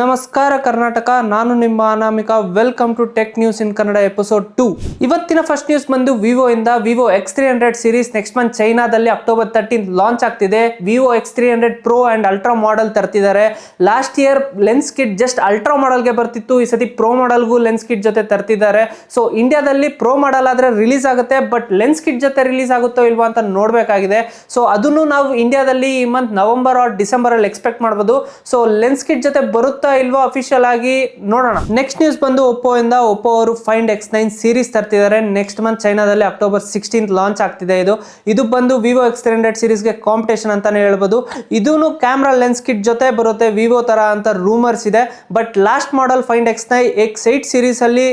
ನಮಸ್ಕಾರ ಕರ್ನಾಟಕ, ನಾನು ನಿಮ್ಮ Anamika. Welcome to tech news in Kannada episode two ಇವತ್ತಿನ ಫಸ್ಟ್ ನ್ಯೂಸ್ ಬಂದು ವಿವೋ ಇಂದ Vivo X three hundred series next month ಚೈನಾದಲ್ಲಿ October thirteen launch ಆಗ್ತಿದೆ. Vivo X three hundred pro and ultra model ತರ್ತಿದ್ದಾರೆ. Last year lens kit just ultra ಮಾಡೆಲ್ಗೆ ಬರ್ತಿತ್ತು. ಈ ಸತಿ pro ಮಾಡೆಲ್ಗೂ lens kit ಜೊತೆ ತರ್ತಿದ್ದಾರೆ. ಸೊ ಇಂಡಿಯಾದಲ್ಲಿ ಪ್ರೋ ಮಾಡೆಲ್ ಆದ್ರೆ ರಿಲೀಸ್ ಆಗುತ್ತೆ ಬಟ್ ಲೆನ್ಸ್ ಕಿಟ್ ಜೊತೆ ರಿಲೀಸ್ ಆಗುತ್ತೋ ಇಲ್ವಾ ಅಂತ ನೋಡಬೇಕಾಗಿದೆ. ಸೊ ಅದನ್ನು ನಾವು ಇಂಡಿಯಾದಲ್ಲಿ ಈ ಮಂತ್ ನವೆಂಬರ್ ಆರ್ ಡಿಸೆಂಬರ್ ಅಲ್ಲಿ ಎಕ್ಸ್ಪೆಕ್ಟ್ ಮಾಡ್ಬೋದು. ಸೊ ಲೆನ್ಸ್ ಕಿಟ್ ಜೊತೆ ಬರುತ್ತಾ ಇಲ್ವಾ ಅಫಿಷಿಯಲ್ ಆಗಿ ನೋಡೋಣ. ನೆಕ್ಸ್ಟ್ ನ್ಯೂಸ್ ಬಂದು ಒಪ್ಪೋ ಇಂದ ಒಪ್ಪೋ ಅವರು ಫೈಂಡ್ ಎಕ್ಸ್ ನೈನ್ ಸೀರೀಸ್ ತರ್ತಿದ್ದಾರೆ. ನೆಕ್ಸ್ಟ್ ಮಂತ್ ಚೈನಾದಲ್ಲಿ ಅಕ್ಟೋಬರ್ ಸಿಕ್ಸ್ಟೀನ್ ಲಾಂಚ್ ಆಗ್ತಿದೆ ಇದು. ಇದು ಬಂದು ವಿವೋ ಎಕ್ಸ್ ತ್ರೀ ಹಂಡ್ರೆಡ್ ಸೀರೀಸ್ಗೆ ಕಾಂಪಿಟೇಷನ್ ಅಂತಾನೆ ಹೇಳ್ಬೋದು. ಇದೂ ಕ್ಯಾಮ್ರಾ ಲೆನ್ಸ್ ಕಿಟ್ ಜೊತೆ ಬರುತ್ತೆ ವಿವೋ ತರ ಅಂತ ರೂಮರ್ಸ್ ಇದೆ. But last model Find X nine X eight series ಅಲ್ಲಿ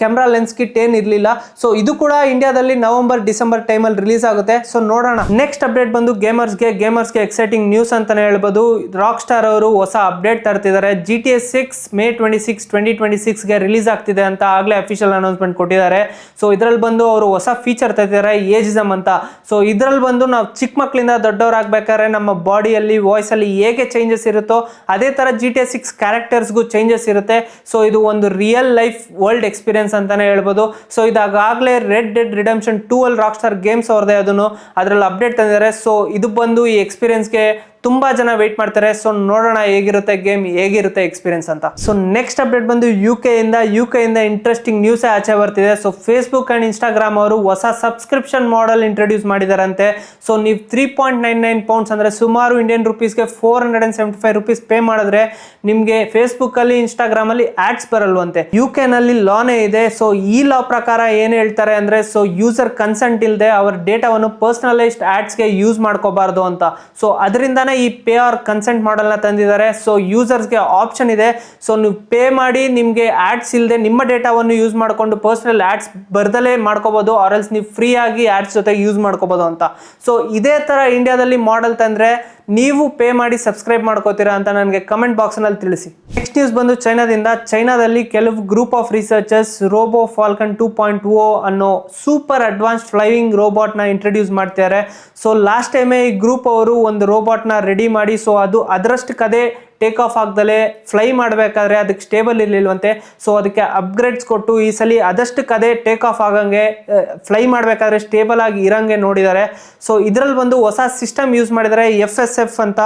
ಕ್ಯಾಮ್ರಾ ಲೆನ್ಸ್ ಕಿಟ್ ಏನ್ ಇರಲಿಲ್ಲ. ಸೊ ಇದು ಕೂಡ ಇಂಡಿಯಾದಲ್ಲಿ ನವೆಂಬರ್ ಡಿಸೆಂಬರ್ ಟೈಮಲ್ಲಿ ರಿಲೀಸ್ ಆಗುತ್ತೆ. ಸೊ ನೋಡೋಣ. ನೆಕ್ಸ್ಟ್ ಅಪ್ಡೇಟ್ ಬಂದು ಗೇಮರ್ಸ್ಗೆ ಗೇಮರ್ಸ್ಗೆ ಎಕ್ಸೈಟಿಂಗ್ ನ್ಯೂಸ್ ಅಂತಲೇ ಹೇಳ್ಬೋದು. ರಾಕ್ ಸ್ಟಾರ್ ಅವರು ಹೊಸ update ತರ್ತಿದ್ದಾರೆ. G T S six May twenty six twenty twenty ಸಿಕ್ಸ್ಗೆ release ಆಗ್ತಿದೆ ಅಂತ ಆಗಲೇ ಅಫಿಷಿಯಲ್ ಅನೌನ್ಸ್ಮೆಂಟ್ ಕೊಟ್ಟಿದ್ದಾರೆ. ಸೊ ಇದರಲ್ಲಿ ಬಂದು ಅವರು ಹೊಸ ಫೀಚರ್ ತರ್ತಿದ್ದಾರೆ ಏಜಿಸಮ್ ಅಂತ. ಸೊ ಇದರಲ್ಲಿ ಬಂದು ನಾವು ಚಿಕ್ಕ ಮಕ್ಕಳಿಂದ ದೊಡ್ಡವರಾಗಬೇಕಾದ್ರೆ ನಮ್ಮ ಬಾಡಿಯಲ್ಲಿ ವಾಯ್ಸಲ್ಲಿ ಹೇಗೆ ಚೇಂಜಸ್ ಇರುತ್ತೋ, ಅದೇ ಥರ ಜಿ ಟಿ ಎಸ್ ಸಿಕ್ಸ್ ಕ್ಯಾರೆಕ್ಟರ್ಸ್ಗೂ ಚೇಂಜಸ್ ಇರುತ್ತೆ. ಸೊ ಇದು ಒಂದು ರಿಯಲ್ ಲೈಫ್ ವರ್ಲ್ಡ್ ಎಕ್ಸ್ಪೀರಿಯನ್ಸ್ ಅಂತಾನೆ ಹೇಳ್ಬೋದು. ಸೊ ಇದಾಗಲೇ ರೆಡ್ ಡೆಡ್ ರಿಡಮ್ಷನ್ ಟೂ ಅಲ್ಲಿ ರಾಕ್ ಸ್ಟಾರ್ ಗೇಮ್ಸ್ ಅವ್ರದೇ ಅದನ್ನು ಅದರಲ್ಲಿ ಅಪ್ಡೇಟ್ ತಂದಿದ್ದಾರೆ. ಸೊ ಇದು ಬಂದು ಈ ಎಕ್ಸ್ಪೀರಿಯನ್ಸ್ಗೆ ತುಂಬಾ ಜನ ವೇಟ್ ಮಾಡ್ತಾರೆ. ಸೊ ನೋಡೋಣ ಹೇಗಿರುತ್ತೆ ಗೇಮ್ ಹೇಗಿರುತ್ತೆ ಎಕ್ಸ್ಪೀರಿಯನ್ಸ್ ಅಂತ. ಸೊ ನೆಕ್ಸ್ಟ್ ಅಪ್ಡೇಟ್ ಬಂದು ಯು ಕೆ ಇಂದ ಯು ಕೆ ಇಂದ ಇಂಟ್ರೆಸ್ಟಿಂಗ್ ನ್ಯೂಸ್ ಆಚೆ ಬರ್ತಿದೆ. ಸೊ ಫೇಸ್ಬುಕ್ ಅಂಡ್ ಇನ್ಸ್ಟಾಗ್ರಾಮ್ ಅವರು ಹೊಸ ಸಬ್ಸ್ಕ್ರಿಪ್ಷನ್ ಮಾಡೆಲ್ ಇಂಟ್ರೊಡ್ಯೂಸ್ ಮಾಡಿದಾರಂತೆ. ಸೊ ನೀವು three point nine nine pounds ಅಂದ್ರೆ ಸುಮಾರು Indian ರುಪೀಸ್ಗೆ four hundred and seventy five rupees pay ಮಾಡಿದ್ರೆ ನಿಮಗೆ ಫೇಸ್ಬುಕ್ ಅಲ್ಲಿ ಇನ್ಸ್ಟಾಗ್ರಾಮ್ ಅಲ್ಲಿ ಆಡ್ಸ್ ಬರಲ್ವಂತೆ. ಯು ಕೆ ನಲ್ಲಿ ಲಾನೇ ಇದೆ. ಸೊ ಈ ಲಾ ಪ್ರಕಾರ ಏನು ಹೇಳ್ತಾರೆ ಅಂದ್ರೆ ಸೊ ಯೂಸರ್ ಕನ್ಸೆಂಟ್ ಇಲ್ಲದೆ ಅವರ ಡೇಟಾವನ್ನು ಪರ್ಸನಲೈಸ್ಡ್ ಆಡ್ಸ್ಗೆ ಯೂಸ್ ಮಾಡ್ಕೋಬಾರ್ದು ಅಂತ. ಸೊ ಅದರಿಂದಾನೇ ಈ ಪೇ ಆರ್ ಕನ್ಸೆಂಟ್ ಮಾಡಲ್ನ ತಂದಿದ್ದಾರೆ ಸೊ ಯೂಸರ್ಸ್ಗೆ ಆಪ್ಷನ್ ಇದೆ. ಸೊ ನೀವು ಪೇ ಮಾಡಿ, ನಿಮಗೆ ಆಡ್ಸ್ ಇಲ್ಲದೆ ನಿಮ್ಮ ಡೇಟಾವನ್ನು ಯೂಸ್ ಮಾಡಿಕೊಂಡು ಪರ್ಸನಲ್ ಆಡ್ಸ್ ಬರ್ದಲೇ ಮಾಡ್ಕೋಬೋದು ಆರ್ಎಲ್ಸ್ ನೀವು ಫ್ರೀ ಆಗಿ ಆಡ್ಸ್ ಜೊತೆ ಯೂಸ್ ಮಾಡ್ಕೋಬೋದು ಅಂತ. ಸೊ ಇದೇ ಥರ ಇಂಡಿಯಾದಲ್ಲಿ ಮಾಡಲ್ ತಂದರೆ ನೀವು ಪೇ ಮಾಡಿ ಸಬ್ಸ್ಕ್ರೈಬ್ ಮಾಡ್ಕೋತೀರಾ ಅಂತ ನನಗೆ ಕಮೆಂಟ್ ಬಾಕ್ಸ್ನಲ್ಲಿ ತಿಳಿಸಿ. ನೆಕ್ಸ್ಟ್ ನ್ಯೂಸ್ ಬಂದು ಚೈನಾದಿಂದ. ಚೈನಾದಲ್ಲಿ ಕೆಲವು group of researchers Robo Falcon two point O ಅನ್ನೋ ಸೂಪರ್ ಅಡ್ವಾನ್ಸ್ ಫ್ಲೈವಿಂಗ್ ರೋಬೋಟ್ನ ಇಂಟ್ರೊಡ್ಯೂಸ್ ಮಾಡ್ತಿದ್ದಾರೆ. ಸೊ ಲಾಸ್ಟ್ ಟೈಮೇ ಈ ಗ್ರೂಪ್ ಅವರು ಒಂದು ರೋಬೋಟ್ನ ರೆಡಿ ಮಾಡಿ ಸೊ ಅದು ಅದರಷ್ಟು ಕದೇ ಟೇಕ್ ಆಫ್ ಆಗ್ದಲೇ ಫ್ಲೈ ಮಾಡಬೇಕಾದ್ರೆ ಅದಕ್ಕೆ ಸ್ಟೇಬಲ್ ಇರಲಿಲ್ವಂತೆ. ಸೊ ಅದಕ್ಕೆ ಅಪ್ಗ್ರೇಡ್ಸ್ ಕೊಟ್ಟು ಈ ಸಲ ಅದಷ್ಟಕ್ಕೆ ಅದೇ ಟೇಕ್ ಆಫ್ ಆಗಂಗೆ ಫ್ಲೈ ಮಾಡಬೇಕಾದ್ರೆ ಸ್ಟೇಬಲ್ ಆಗಿ ಇರಂಗೆ ನೋಡಿದ್ದಾರೆ ಸೊ ಇದರಲ್ಲಿ ಬಂದು ಹೊಸ ಸಿಸ್ಟಮ್ ಯೂಸ್ ಮಾಡಿದ್ದಾರೆ ಎಫ್ ಎಸ್ ಎಫ್ ಅಂತ.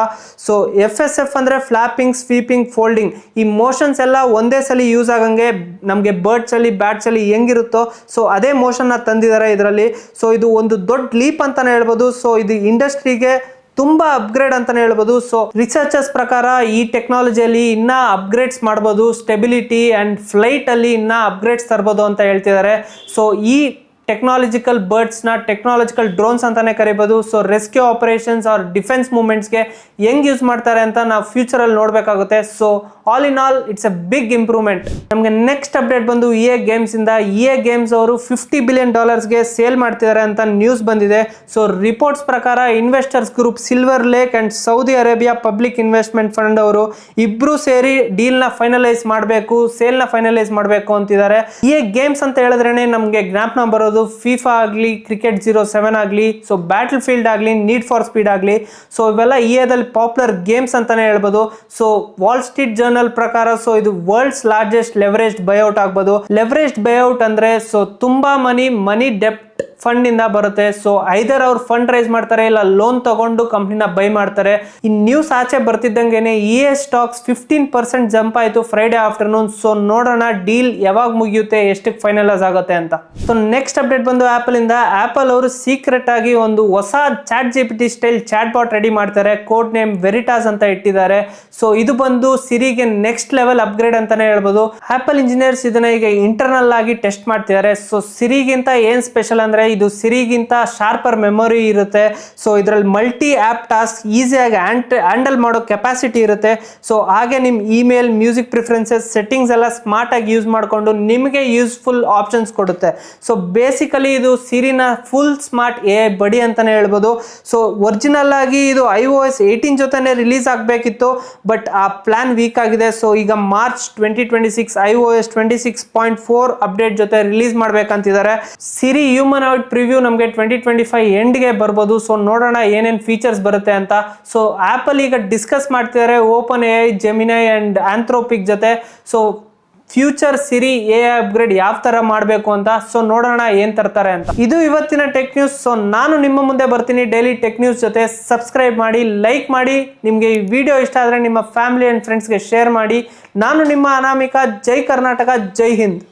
ಸೊ ಎಫ್ ಎಸ್ ಎಫ್ ಅಂದರೆ ಫ್ಲಾಪಿಂಗ್ ಸ್ವೀಪಿಂಗ್ ಫೋಲ್ಡಿಂಗ್ ಈ ಮೋಷನ್ಸ್ ಎಲ್ಲ ಒಂದೇ ಸಲ ಯೂಸ್ ಆಗಂಗೆ ನಮಗೆ ಬರ್ಡ್ಸಲ್ಲಿ ಬ್ಯಾಟ್ಸಲ್ಲಿ ಹೆಂಗಿರುತ್ತೋ ಸೊ ಅದೇ ಮೋಷನ್ನ ತಂದಿದ್ದಾರೆ ಇದರಲ್ಲಿ. ಸೊ ಇದು ಒಂದು ದೊಡ್ಡ ಲೀಪ್ ಅಂತಲೇ ಹೇಳ್ಬೋದು. ಸೊ ಇದು ಇಂಡಸ್ಟ್ರಿಗೆ ತುಂಬಾ ಅಪ್ಗ್ರೇಡ್ ಅಂತಾನೆ ಹೇಳ್ಬೋದು. ಸೊ ರಿಸರ್ಚರ್ಸ್ ಪ್ರಕಾರ ಈ ಟೆಕ್ನಾಲಜಿಯಲ್ಲಿ ಇನ್ನ ಅಪ್ಗ್ರೇಡ್ಸ್ ಮಾಡ್ಬೋದು. ಸ್ಟೆಬಿಲಿಟಿ ಅಂಡ್ ಫ್ಲೈಟ್ ಅಲ್ಲಿ ಇನ್ನ ಅಪ್ಗ್ರೇಡ್ಸ್ ತರ್ಬೋದು ಅಂತ ಹೇಳ್ತಿದ್ದಾರೆ. ಸೊ ಈ ಟೆಕ್ನಾಲಜಿಕಲ್ ಬರ್ಡ್ಸ್ನ ಟೆಕ್ನಾಲಜಿಕಲ್ ಡ್ರೋನ್ಸ್ ಅಂತಲೇ ಕರಿಬೋದು. So rescue operations or defence ಮೂಮೆಂಟ್ಸ್ಗೆ ಹೆಂಗೆ ಯೂಸ್ ಮಾಡ್ತಾರೆ ಅಂತ ನಾವು ಫ್ಯೂಚರಲ್ಲಿ ನೋಡಬೇಕಾಗುತ್ತೆ. So all in all it's a big improvement ನಮಗೆ ನೆಕ್ಸ್ಟ್ ಅಪ್ಡೇಟ್ ಬಂದು ಇ ಎ ಗೇಮ್ಸಿಂದ ಇ ಎ ಗೇಮ್ಸ್ ಅವರು ಫಿಫ್ಟಿ ಬಿಲಿಯನ್ ಡಾಲರ್ಸ್ಗೆ ಸೇಲ್ ಮಾಡ್ತಿದ್ದಾರೆ ಅಂತ ನ್ಯೂಸ್ ಬಂದಿದೆ. ಸೊ ರಿಪೋರ್ಟ್ಸ್ ಪ್ರಕಾರ investors group Silver Lake and Saudi Arabia public investment fund ಅವರು ಇಬ್ರು ಸೇರಿ ಡೀಲ್ನ ಫೈನಲೈಸ್ ಮಾಡಬೇಕು ಸೇಲ್ನ ಫೈನಲೈಸ್ ಮಾಡಬೇಕು ಅಂತಿದ್ದಾರೆ. ಇ ಎ ಗೇಮ್ಸ್ ಅಂತ ಹೇಳಿದ್ರೇನೆ ನಮಗೆ ಜ್ಞಾಪನ ಬರೋದು ಫಿಫಾ ಆಗಲಿ ಕ್ರಿಕೆಟ್ ಜೀರೋ ಸೆವೆನ್ ಆಗಲಿ ಸೊ ಬ್ಯಾಟಲ್ ಫೀಲ್ಡ್ ಆಗಲಿ ನೀಡ್ ಫಾರ್ ಸ್ಪೀಡ್ ಆಗಲಿ ಸೊ ಇವೆಲ್ಲ ಈ ಎದಲ್ಲಿ ಪಾಪ್ಯುಲರ್ ಗೇಮ್ಸ್ ಅಂತಲೇ ಹೇಳ್ಬೋದು. ಸೊ ವಾಲ್ ಸ್ಟ್ರೀಟ್ ಜರ್ನಲ್ ಪ್ರಕಾರ ಸೊ ಇದು ವರ್ಲ್ಡ್ಸ್ ಲಾರ್ಜೆಸ್ಟ್ ಲೆವರೇಜ್ಡ್ ಬೈಔಟ್ ಆಗ್ಬೋದು. ಲೆವರೇಜ್ಡ್ ಬೈಔಟ್ ಅಂದರೆ ಸೊ ತುಂಬ ಮನಿ ಮನಿ ಡೆಪ್ಟ್ ಫಂಡ್ ಇಂದ ಬರುತ್ತೆ. ಸೊ ಐದರ್ ಅವ್ರು ಫಂಡ್ ರೈಸ್ ಮಾಡ್ತಾರೆ ಇಲ್ಲ ಲೋನ್ ತಗೊಂಡು ಕಂಪ್ನಿನ ಬೈ ಮಾಡ್ತಾರೆ. ಈ ನ್ಯೂಸ್ ಆಚೆ ಬರ್ತಿದ್ದಂಗೆನೆ E A stocks fifteen percent jump ಆಯ್ತು ಫ್ರೈಡೆ ಆಫ್ಟರ್ನೂನ್ ಸೊ ನೋಡೋಣ ಡೀಲ್ ಯಾವಾಗ ಮುಗಿಯುತ್ತೆ ಎಷ್ಟಕ್ಕೆ ಫೈನಲೈಸ್ ಆಗುತ್ತೆ ಅಂತ. ಸೊ ನೆಕ್ಸ್ಟ್ ಅಪ್ಡೇಟ್ ಬಂದು ಆಪಲ್ ಇಂದ. ಆಪಲ್ ಅವರು ಸೀಕ್ರೆಟ್ ಆಗಿ ಒಂದು ಹೊಸ chat G P T style chatbot ready ಮಾಡ್ತಾರೆ. ಕೋಡ್ ನೇಮ್ ವೆರಿಟಾಸ್ ಅಂತ ಇಟ್ಟಿದ್ದಾರೆ. ಸೊ ಇದು ಬಂದು ಸಿರಿಗೆ ನೆಕ್ಸ್ಟ್ ಲೆವೆಲ್ ಅಪ್ಗ್ರೇಡ್ ಅಂತಾನೆ ಹೇಳ್ಬೋದು. ಆಪಲ್ ಇಂಜಿನಿಯರ್ಸ್ ಇದನ್ನ ಈಗ ಇಂಟರ್ನಲ್ ಆಗಿ ಟೆಸ್ಟ್ ಮಾಡ್ತಿದ್ದಾರೆ. ಸೊ ಸಿರಿಗಿಂತ ಏನ್ ಸ್ಪೆಷಲ್ ಅಂದ್ರೆ ಇದು ಸಿರಿಗಿಂತ ಶಾರ್ಪರ್ ಮೆಮೊರಿ ಇರುತ್ತೆ. ಸೊ ಇದರಲ್ಲಿ ಮಲ್ಟಿ ಆ್ಯಪ್ ಟಾಸ್ಕ್ ಈಸಿಯಾಗಿ ಹ್ಯಾಂಡಲ್ ಮಾಡೋ ಕೆಪಾಸಿಟಿ ಇರುತ್ತೆ. ಸೊ ಹಾಗೆ ನಿಮ್ಮ ಇಮೇಲ್ ಮ್ಯೂಸಿಕ್ ಪ್ರಿಫರೆನ್ಸಸ್ ಸೆಟ್ಟಿಂಗ್ಸ್ ಎಲ್ಲ ಸ್ಮಾರ್ಟಾಗಿ ಯೂಸ್ ಮಾಡಿಕೊಂಡು ನಿಮಗೆ ಯೂಸ್ಫುಲ್ ಆಪ್ಷನ್ಸ್ ಕೊಡುತ್ತೆ. ಸೊ ಬೇಸಿಕಲಿ ಇದು ಸಿರಿನ ಫುಲ್ ಸ್ಮಾರ್ಟ್ ಎ ಬಡಿ ಅಂತಾನೆ ಹೇಳ್ಬೋದು. ಸೊ ಒರಿಜಿನಲ್ ಆಗಿ ಇದು ಐ ಓ ಎಸ್ ಏಯ್ಟೀನ್ ಜೊತೆನೆ ರಿಲೀಸ್ ಆಗಬೇಕಿತ್ತು ಬಟ್ ಆ ಪ್ಲಾನ್ ವೀಕ್ ಆಗಿದೆ. ಸೊ ಈಗ March twenty twenty six I O S twenty six point four update ಜೊತೆ ರಿಲೀಸ್ ಮಾಡಬೇಕಂತಿದ್ದಾರೆ. ಸಿರಿ ಹ್ಯೂಮನ್ ಆಂಡ್ರಾಯ್ಡ್ ಪ್ರಿವ್ಯೂ ನಮಗೆ ಟ್ವೆಂಟಿ ಟ್ವೆಂಟಿ ಫೈವ್ ಎಂಡ್ಗೆ ಬರ್ಬೋದು. ಸೊ ನೋಡೋಣ ಏನೇನು ಫೀಚರ್ಸ್ ಬರುತ್ತೆ ಅಂತ. ಸೊ ಆ್ಯಪಲ್ಲಿ ಈಗ ಡಿಸ್ಕಸ್ ಮಾಡ್ತಿದ್ದಾರೆ Open A I Gemini and Anthropic ಜೊತೆ so future Siri A upgrade ಯಾವ ಥರ ಮಾಡಬೇಕು ಅಂತ. ಸೊ ನೋಡೋಣ ಏನು ತರ್ತಾರೆ ಅಂತ. ಇದು ಇವತ್ತಿನ ಟೆಕ್ ನ್ಯೂಸ್ ಸೊ ನಾನು ನಿಮ್ಮ ಮುಂದೆ ಬರ್ತೀನಿ ಡೈಲಿ ಟೆಕ್ ನ್ಯೂಸ್ ಜೊತೆ. ಸಬ್ಸ್ಕ್ರೈಬ್ ಮಾಡಿ ಲೈಕ್ ಮಾಡಿ. ನಿಮಗೆ ಈ ವಿಡಿಯೋ ಇಷ್ಟ ಆದರೆ ನಿಮ್ಮ ಫ್ಯಾಮಿಲಿ ಆ್ಯಂಡ್ ಫ್ರೆಂಡ್ಸ್ಗೆ ಶೇರ್ ಮಾಡಿ. ನಾನು ನಿಮ್ಮ ಅನಾಮಿಕ. ಜೈ ಕರ್ನಾಟಕ, ಜೈ ಹಿಂದ್.